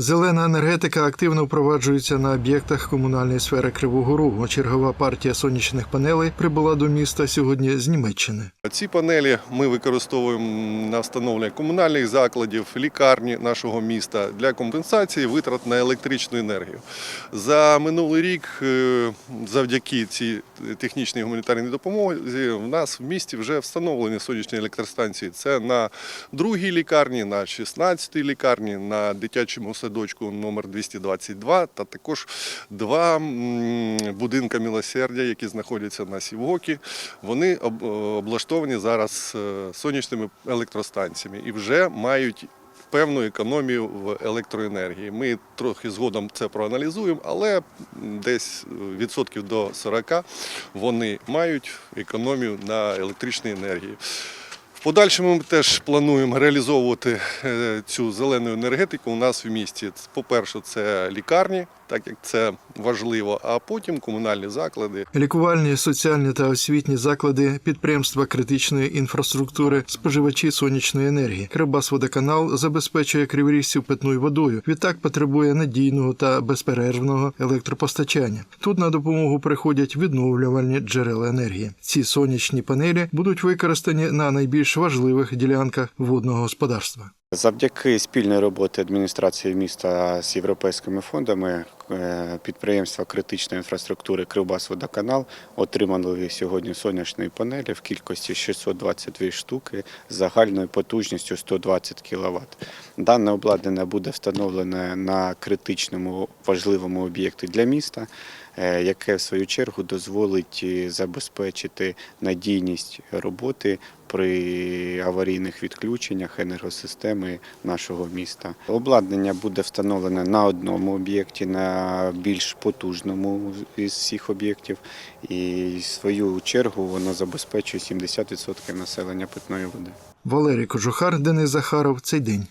Зелена енергетика активно впроваджується на об'єктах комунальної сфери Кривого Рогу. Чергова партія сонячних панелей прибула до міста сьогодні з Німеччини. Ці панелі ми використовуємо на встановлення комунальних закладів, лікарні нашого міста для компенсації витрат на електричну енергію. За минулий рік, е, завдяки цій технічній гуманітарній допомозі, в нас в місті вже встановлені сонячні електростанції. Це на другій лікарні, на 16-й лікарні, на дитячому садочку номер 222 та також два будинка милосердя, які знаходяться на Сівокі. Вони облаштовані зараз е, сонячними електростанціями і вже мають певну економію в електроенергії. Ми трохи згодом це проаналізуємо, але десь відсотків до 40 вони мають економію на електричній енергії. Подальшому ми теж плануємо реалізовувати е, цю зелену енергетику у нас в місті. По-перше, це лікарні, так як це важливо, а потім комунальні заклади. Лікувальні, соціальні та освітні заклади, підприємства критичної інфраструктури, споживачі сонячної енергії. Кривбасводоканал забезпечує криворіжців питною водою. Відтак потребує надійного та безперервного електропостачання. Тут на допомогу приходять відновлювальні джерела енергії. Ці сонячні панелі будуть використані на найбільш важливих ділянках водного господарства. Завдяки спільної роботи адміністрації міста з європейськими фондами е, підприємства критичної інфраструктури Кривбасводоканал отримали сьогодні сонячні панелі в кількості 622 штуки з загальною потужністю 120 кВт. Дане обладнання буде встановлене на критичному важливому об'єкті для міста, е, яке в свою чергу дозволить е, забезпечити надійність роботи при аварійних відключеннях енергосистеми нашого міста. Обладнання буде встановлене на одному об'єкті, на більш потужному із всіх об'єктів, і свою чергу воно забезпечує 70% населення питної води. Валерій Кожухар, Денис Захаров. Цей день.